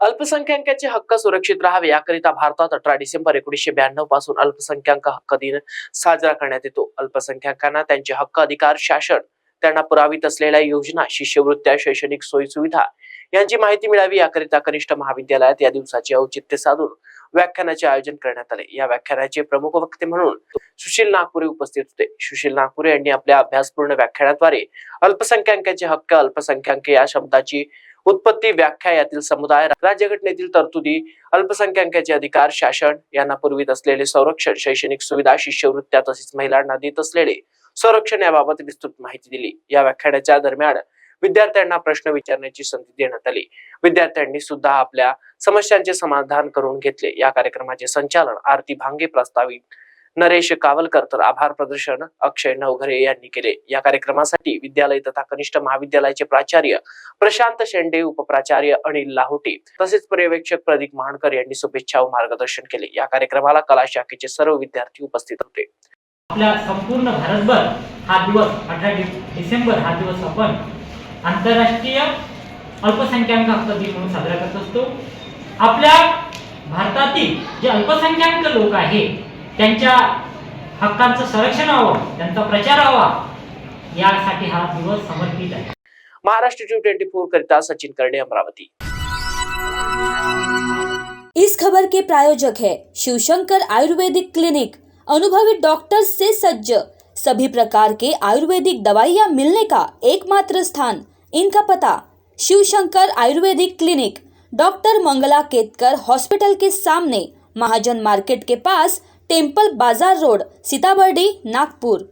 अल्पसंख्याकांचे हक्क सुरक्षित राहावे याकरिता भारतात अठरा डिसेंबर एकोणीसशे ब्याण्णवपासून अल्पसंख्याक हक्क दिन साजरा करण्यात येतो. अल्पसंख्याकांना त्यांचे हक्क अधिकार शासन त्यांना पुरावीत असलेल्या योजना शिष्यवृत्त्या शैक्षणिक सोयी सुविधा यांची माहिती मिळावी याकरिता कनिष्ठ महाविद्यालयात या दिवसाचे औचित्य साधून व्याख्यानाचे आयोजन करण्यात आले. या व्याख्यानाचे प्रमुख वक्ते म्हणून सुशील नागपुरे उपस्थित होते. सुशील नागपुरे यांनी आपल्या अभ्यासपूर्ण व्याख्यानाद्वारे अल्पसंख्याकांचे हक्क अल्पसंख्याक या शब्दाची उत्पत्ती व्याख्या यातील समुदाय राज्यघटनेतील तरतुदी अल्पसंख्याकांचे अधिकार शासन यांना पुरवित असलेले संरक्षण शैक्षणिक सुविधा शिष्यवृत्त्या तसेच महिलांना देत असलेले संरक्षण याबाबत विस्तृत माहिती दिली. या व्याख्यानाच्या दरम्यान विद्यार्थ्यांना प्रश्न विचारण्याची संधी देण्यात आली. विद्यार्थ्यांनी सुद्धा आपल्या समस्यांचे समाधान करून घेतले. या कार्यक्रमाचे संचालन आरती भांगे प्रस्तावित नरेश कावलकर तर आभार प्रदर्शन अक्षय नवघरे यांनी केले. या कार्यक्रमासाठी विद्यालय तथा कनिष्ठ महाविद्यालयाचे प्राचार्य प्रशांत शेंडे उपप्राचार्य अनिल लाहोटे तसेच पर्यवेक्षक प्रदीप महाणकर यांनी शुभेच्छा व मार्गदर्शन केले. या कार्यक्रमाला कला शाखेचे सर्व विद्यार्थी उपस्थित होते. आपल्या संपूर्ण भारतभर हा दिवस अठरा डिसेंबर हा दिवस आपण आंतरराष्ट्रीय अल्पसंख्याक हक्क दिन म्हणून साजरा करत असतो. आपल्या भारतातील जे अल्पसंख्याक लोक आहेत त्यांच्या हक्कांचं संरक्षण व्हावं त्यांचा प्रचार व्हावा यासाठी हा दिवस समर्पित आहे. महाराष्ट्र टू ट्वेंटी फोर करिता सचिन करडे अमरावती. इस खबर के प्रायोजक है शिवशंकर आयुर्वेदिक क्लिनिक। अनुभवी डॉक्टर्स से सज्ज। सभी प्रकार के आयुर्वेदिक दवाइयाँ मिलने का एकमात्र स्थान। इनका पता Shivshankar Ayurvedic clinic. Doctor Mangala Ketkar hospital के सामने महाजन मार्केट के पास टेम्पल बाजार रोड सीताबर्डी नागपूर.